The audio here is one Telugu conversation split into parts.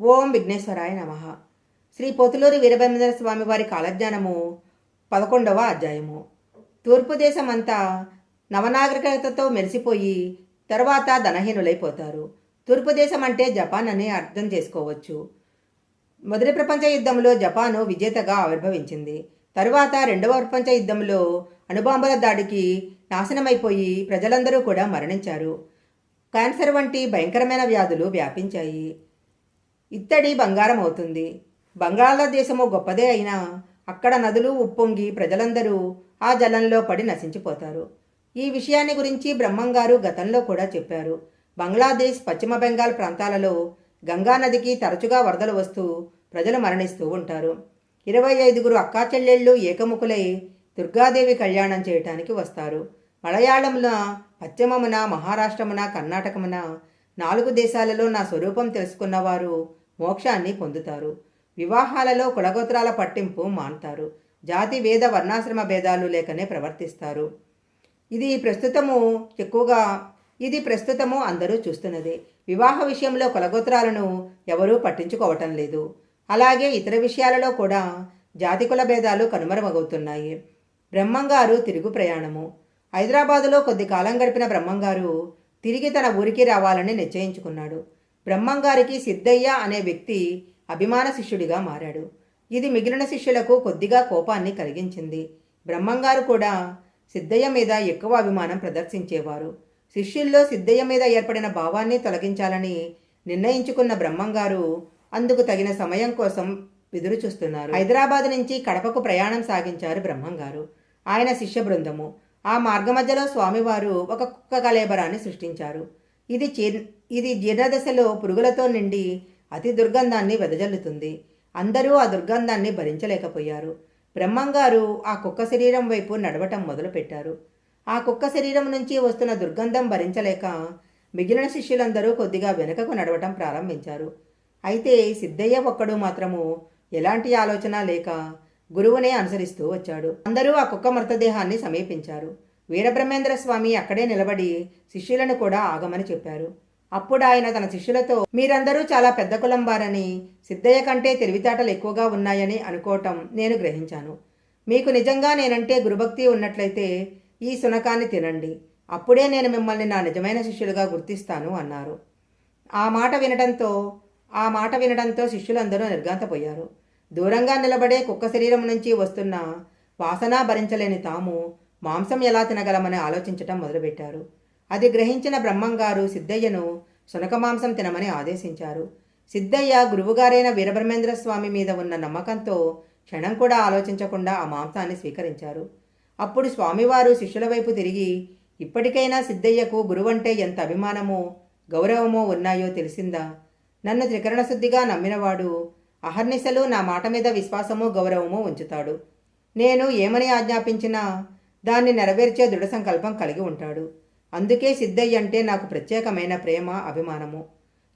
ఓం విఘ్నేశ్వరాయ నమ. శ్రీ పొతులూరి వీరభద్ర స్వామి వారి కాలజ్ఞానము పదకొండవ అధ్యాయము. తూర్పు దేశమంతా నవనాగరికతతో మెరిసిపోయి తర్వాత ధనహీనులైపోతారు. తూర్పు దేశం అంటే జపాన్ అని అర్థం చేసుకోవచ్చు. మొదటి ప్రపంచ యుద్ధంలో జపాను విజేతగా ఆవిర్భవించింది. తరువాత రెండవ ప్రపంచ యుద్ధంలో అణుబాంబుల దాడికి నాశనమైపోయి ప్రజలందరూ కూడా మరణించారు. క్యాన్సర్ వంటి భయంకరమైన వ్యాధులు వ్యాపించాయి. ఇత్తడి బంగారం అవుతుంది బంగాళాదేశము గొప్పదే అయినా అక్కడ నదులు ఉప్పొంగి ప్రజలందరూ ఆ జలంలో పడి నశించిపోతారు. ఈ విషయాన్ని గురించి బ్రహ్మంగారు గతంలో కూడా చెప్పారు. బంగ్లాదేశ్ పశ్చిమ బెంగాల్ ప్రాంతాలలో గంగా నదికి తరచుగా వరదలు వస్తూ ప్రజలు మరణిస్తూ ఉంటారు. ఇరవై ఐదుగురు అక్కాచెల్లెళ్ళు ఏకముఖులై దుర్గాదేవి కళ్యాణం చేయటానికి వస్తారు. మలయాళమున పశ్చిమమున మహారాష్ట్రమున కర్ణాటకమున నాలుగు దేశాలలో నా స్వరూపం తెలుసుకున్నవారు మోక్షాన్ని పొందుతారు. వివాహాలలో కులగోత్రాల పట్టింపు మాన్తారు. జాతి వేద వర్ణాశ్రమ భేదాలు లేకనే ప్రవర్తిస్తారు. ఇది ప్రస్తుతము ఎక్కువగా ఇది ప్రస్తుతము అందరూ చూస్తున్నది. వివాహ విషయంలో కులగోత్రాలను ఎవరూ పట్టించుకోవటం లేదు. అలాగే ఇతర విషయాలలో కూడా జాతి కుల భేదాలు కనుమరుమవుతున్నాయి బ్రహ్మంగారు తిరుగు ప్రయాణము. హైదరాబాదులో కొద్ది కాలం గడిపిన బ్రహ్మంగారు తిరిగి తన ఊరికి రావాలని నిశ్చయించుకున్నాడు. బ్రహ్మంగారికి సిద్ధయ్య అనే వ్యక్తి అభిమాన శిష్యుడిగా మారాడు. ఇది మిగిలిన శిష్యులకు కొద్దిగా కోపాన్ని కలిగించింది. బ్రహ్మంగారు కూడా సిద్ధయ్య మీద ఎక్కువ అభిమానం ప్రదర్శించేవారు. శిష్యుల్లో సిద్ధయ్య మీద ఏర్పడిన భావాన్ని తొలగించాలని నిర్ణయించుకున్న బ్రహ్మంగారు అందుకు తగిన సమయం కోసం ఎదురు చూస్తున్నారు హైదరాబాద్ నుంచి కడపకు ప్రయాణం సాగించారు బ్రహ్మంగారు. ఆయన శిష్య బృందము. ఆ మార్గ మధ్యలో స్వామివారు ఒక కుక్క కలేబరాన్ని సృష్టించారు. ఇది చీ- ఇది జీర్ణదశలో పురుగులతో నిండి అతి దుర్గంధాన్ని వెదజల్లుతుంది. అందరూ ఆ దుర్గంధాన్ని భరించలేకపోయారు. బ్రహ్మంగారు ఆ కుక్క శరీరం వైపు నడవటం మొదలుపెట్టారు. ఆ కుక్క శరీరం నుంచి వస్తున్న దుర్గంధం భరించలేక మిగిలిన శిష్యులందరూ కొద్దిగా వెనుకకు నడవటం ప్రారంభించారు. అయితే సిద్ధయ్య ఒక్కడు మాత్రము ఎలాంటి ఆలోచన లేక గురువునే అనుసరిస్తూ వచ్చాడు. అందరూ ఆ కుక్క మృతదేహాన్ని సమీపించారు. వీరబ్రహ్మేంద్ర స్వామి అక్కడే నిలబడి శిష్యులను కూడా ఆగమని చెప్పారు. అప్పుడు ఆయన తన శిష్యులతో మీరందరూ చాలా పెద్ద కులంబారని సిద్ధయ్య కంటే తెలివితేటలు ఎక్కువగా ఉన్నాయని అనుకోవటం నేను గ్రహించాను. మీకు నిజంగా నేనంటే గురుభక్తి ఉన్నట్లయితే ఈ సునకాన్ని తినండి. అప్పుడే నేను మిమ్మల్ని నా నిజమైన శిష్యులుగా గుర్తిస్తాను అన్నారు. ఆ మాట వినడంతో ఆ మాట వినడంతో శిష్యులందరూ నిర్గాంతపోయారు దూరంగా నిలబడే కుక్క శరీరం నుంచి వస్తున్న వాసన భరించలేని తాము మాంసం ఎలా తినగలమని ఆలోచించటం మొదలుపెట్టారు. అది గ్రహించిన బ్రహ్మంగారు సిద్ధయ్యను శునక మాంసం తినమని ఆదేశించారు. సిద్ధయ్య గురువుగారైన వీరబ్రహ్మేంద్ర స్వామి మీద ఉన్న నమ్మకంతో క్షణం కూడా ఆలోచించకుండా ఆ మాంసాన్ని స్వీకరించారు. అప్పుడు స్వామివారు శిష్యుల వైపు తిరిగి ఇప్పటికైనా సిద్ధయ్యకు గురువంటే ఎంత అభిమానమో గౌరవమో ఉన్నాయో తెలిసిందా? నన్ను త్రికరణ శుద్ధిగా నమ్మినవాడు అహర్నిశలు నా మాట మీద విశ్వాసము గౌరవము ఉంచుతాడు. నేను ఏమని ఆజ్ఞాపించినా దాన్ని నెరవేర్చే దృఢ సంకల్పం కలిగి ఉంటాడు. అందుకే సిద్ధయ్య అంటే నాకు ప్రత్యేకమైన ప్రేమ అభిమానము.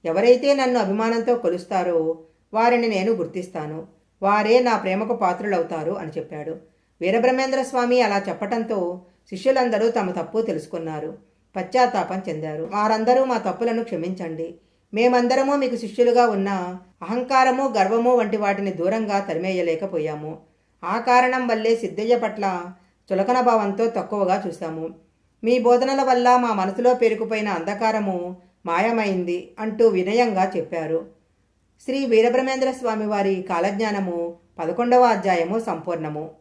ఎవరైతే నన్ను అభిమానంతో కొలుస్తారో వారిని నేను గుర్తిస్తాను. వారే నా ప్రేమకు పాత్రులవుతారు అని చెప్పాడు. వీరబ్రహ్మేంద్ర స్వామి అలా చెప్పటంతో శిష్యులందరూ తమ తప్పు తెలుసుకున్నారు. పశ్చాత్తాపం చెందారు. వారందరూ మా తప్పులను క్షమించండి. మేమందరము మీకు శిష్యులుగా ఉన్న అహంకారము గర్వము వంటి వాటిని దూరంగా తరిమేయలేకపోయాము. ఆ కారణం వల్లే సిద్ధయ్య పట్ల చులకన భావంతో తక్కువగా చూశాము. మీ బోధనల వల్ల మా మనసులో పేరుకుపోయిన అంధకారము మాయమైంది అంటూ వినయంగా చెప్పారు. శ్రీ వీరబ్రహ్మేంద్ర స్వామి వారి కాలజ్ఞానము పదకొండవ అధ్యాయము సంపూర్ణము.